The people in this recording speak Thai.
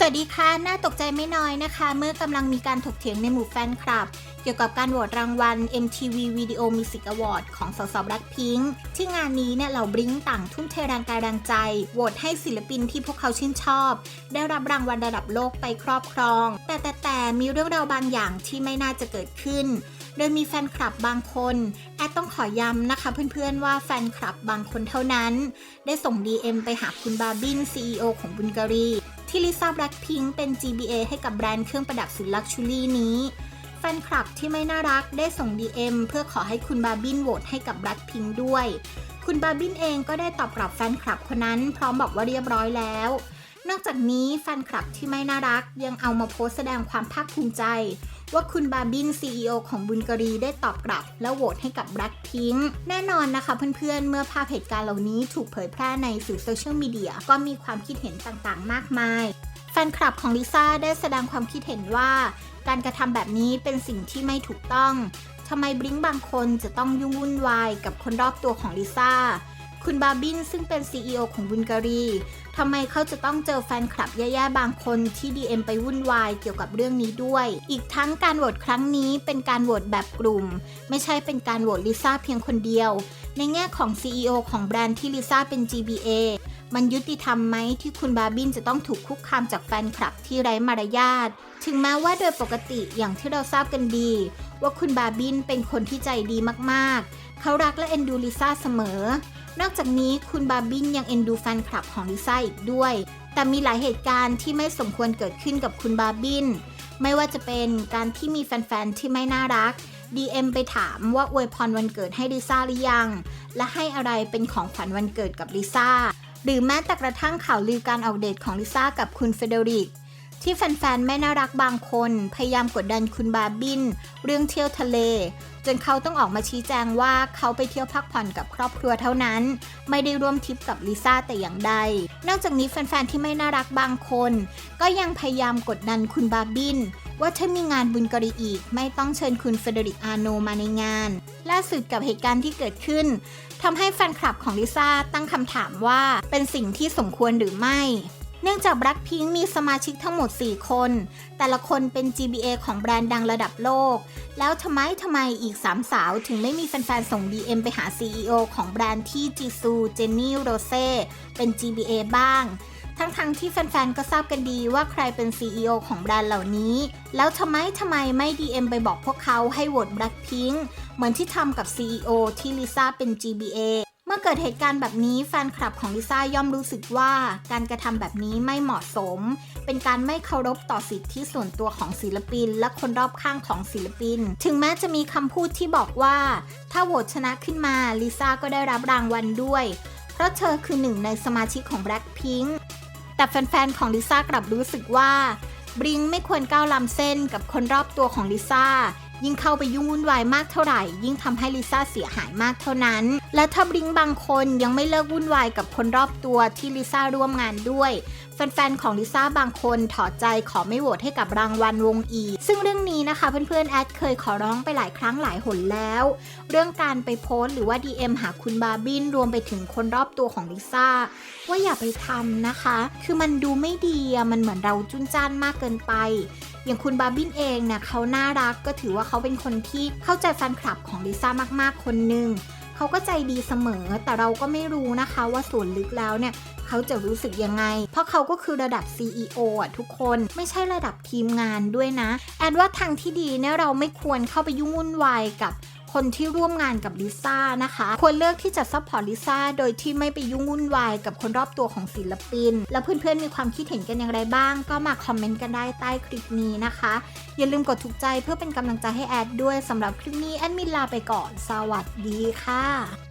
สวัสดีค่ะ น่าตกใจไม่น้อยนะคะ เมื่อกำลังมีการถกเถียงในหมู่แฟนคลับ เกี่ยวกับการโหวตรางวัล MTV Video Music Award ของสาวๆ Blackpink ที่งานนี้เนี่ยเราบลิงต่างทุ่มเทแรงกายแรงใจโหวตให้ศิลปินที่พวกเขาชื่นชอบ ได้รับรางวัลระดับโลกไปครอบครอง แต่แต่แต่มีเรื่องราวบางอย่างที่ไม่น่าจะเกิดขึ้น โดยมีแฟนคลับบางคน แอดต้องขอย้ำนะคะเพื่อนๆว่าแฟนคลับบางคนเท่านั้น ได้ส่ง DM ไปหาคุณบาบิน CEO ของบุลการี ที่ลิซ่าแบล็คพิงเป็น GBA ให้กับแบรนด์เครื่องประดับสุดลักชูรี่นี้ แฟนคลับที่ไม่น่ารักได้ส่ง DM เพื่อขอให้คุณบาบินโหวตให้กับแบล็คพิงด้วย คุณบาบินเองก็ได้ตอบกลับแฟนคลับคนนั้นพร้อมบอกว่าเรียบร้อยแล้วนอกจากนี้แฟนคลับที่ไม่น่ารักยังเอามาโพสแสดงความภาคภูมิใจ ว่าคุณบาบิน CEO ของบุลกรีได้ตอบกลับ และโหวตให้กับ Blackpink แน่นอนนะคะเพื่อนๆ เมื่อภาพเหตุการณ์เหล่านี้ถูกเผยแพร่ในสื่อโซเชียลมีเดียก็มีความคิดเห็นต่างๆ มากมาย แฟนคลับของลิซ่าได้แสดงความคิดเห็นว่า การกระทำแบบนี้เป็นสิ่งที่ไม่ถูกต้องทำไมบลิงบางคนจะต้องยุ่งวุ่นวายกับคนรอบตัวของลิซ่า คุณบาบินซึ่งเป็น CEO ของบุลการีทำไมเขาจะต้องเจอแฟนคลับแย่ๆบางคนที่ DM ไปวุ่นวายเกี่ยวกับเรื่องนี้ด้วย อีกทั้งการโหวตครั้งนี้เป็นการโหวตแบบกลุ่ม ไม่ใช่เป็นการโหวตลิซ่าเพียงคนเดียว ในแง่ของ CEO ของแบรนด์ที่ลิซ่าเป็น GBA มันยุติธรรมไหมที่คุณบาบินจะต้องถูกคุกคามจากแฟนคลับที่ไร้มารยาท ถึงแม้ว่าโดยปกติอย่างที่เราทราบกันดี ว่าคุณบาบินเป็นคนที่ใจดีมากๆ เขารักและเอ็นดูลิซ่าเสมอ นอกจากนี้คุณบาบินยังเอ็นดูแฟนคลับของลิซ่าอีกด้วย แต่มีหลายเหตุการณ์ที่ไม่สมควรเกิดขึ้นกับคุณบาบิน ไม่ว่าจะเป็นการที่มีแฟนๆที่ไม่น่ารัก DM ไปถามว่าอวยพรวันเกิดให้ลิซ่าหรือยัง และให้อะไรเป็นของขวัญวันเกิดกับลิซ่า หรือแม้แต่กระทั่งข่าวลือการออกเดทของลิซ่ากับคุณเฟเดริก ที่แฟนๆไม่น่ารักบางคน พยายามกดดันคุณบาบิน เรื่องเที่ยวทะเล จนเขาต้องออกมาชี้แจงว่าเขาไปเที่ยวพักผ่อนกับครอบครัวเท่านั้น ไม่ได้ร่วมทริปกับลิซ่าแต่อย่างใด นอกจากนี้แฟนๆ ที่ไม่น่ารักบางคน ก็ยังพยายามกดดันคุณบาบิน ว่าถ้ามีงานบุญกรีอีก ไม่ต้องเชิญคุณเฟเดริกอาโนมาในงาน ล่าสุดกับเหตุการณ์ที่เกิดขึ้นทำให้แฟนคลับของลิซ่าตั้งคำถามว่าเป็นสิ่งที่สมควรหรือไม่ เนื่องจาก Blackpink มีสมาชิกทั้งหมด 4 คน แต่ละคนเป็น GBA ของแบรนด์ดังระดับโลก แล้วทำไมทำไมอีก 3 สาวถึงไม่มีแฟนๆ ส่ง DM ไปหา CEO ของแบรนด์ที่จีซูเจนนี่โรเซ่เป็น GBA บ้าง ทั้งๆที่แฟนๆ ก็ทราบกันดีว่าใครเป็น CEO ของแบรนด์เหล่านี้ แล้วทำไมทำไมไม่ DM ไปบอกพวกเขาให้โหวต Blackpink เหมือนที่ทำกับ CEO ที่ลิซ่าเป็น GBA เมื่อเกิดเหตุการณ์แบบนี้แฟนคลับของลิซ่าย่อมรู้สึกว่าการกระทำแบบนี้ไม่เหมาะสม เป็นการไม่เคารพต่อสิทธิส่วนตัวของศิลปิน และคนรอบข้างของศิลปิน ถึงแม้จะมีคำพูดที่บอกว่า ถ้าโหวตชนะขึ้นมาลิซ่าก็ได้รับรางวัลด้วย เพราะเธอคือหนึ่งในสมาชิกของ Blackpink แต่แฟนๆของลิซ่ากลับรู้สึกว่าบริงไม่ควรก้าวล้ำเส้นกับคนรอบตัวของลิซ่า ยิ่งเข้าไปยุ่งวุ่นวายมากเท่าไหร่ ยิ่งทำให้ลิซ่าเสียหายมากเท่านั้น และถ้าบริงบางคนยังไม่เลิกวุ่นวายกับคนรอบตัวที่ลิซ่าร่วมงานด้วย แฟนๆ ของลิซ่าบางคนถอดใจขอไม่โหวตให้กับรางวัลวงอีซึ่งเรื่องนี้นะคะเพื่อนๆ แอดเคยขอร้องไปหลายครั้งหลายหนแล้ว เรื่องการไปโพสต์หรือว่า DM หาคุณบาร์บินรวมไปถึงคนรอบตัวของลิซ่าว่าอย่าไปทำนะคะ คือมันดูไม่ดีมันเหมือนเราจุนจ้านมากเกินไป อย่างคุณบาร์บินเองเนี่ยเขาน่ารักก็ถือว่าเขาเป็นคนที่เข้าใจแฟนคลับของลิซ่ามากๆ คนหนึ่งเขาก็ใจดีเสมอ แต่เราก็ไม่รู้นะคะว่าส่วนลึกแล้วเนี่ยเขาจะรู้สึกยังไง เพราะเขาก็คือระดับ CEO อะทุกคนไม่ใช่ระดับทีมงานด้วยนะ แอดว่าทางที่ดีเนี่ยเราไม่ควรเข้าไปยุ่งวุ่นวายกับ คนที่ร่วมงานกับลิซ่านะคะ ควรเลือกที่จะซัพพอร์ตลิซ่าโดยที่ไม่ไปยุ่งวุ่นวายกับคนรอบตัวของศิลปิน แล้วเพื่อนๆมีความคิดเห็นกันอย่างไรบ้าง ก็มาคอมเมนต์กันได้ใต้คลิปนี้นะคะ อย่าลืมกดถูกใจเพื่อเป็นกำลังใจให้แอดด้วยสำหรับคลิปนี้แอดมินลาไปก่อน สวัสดีค่ะ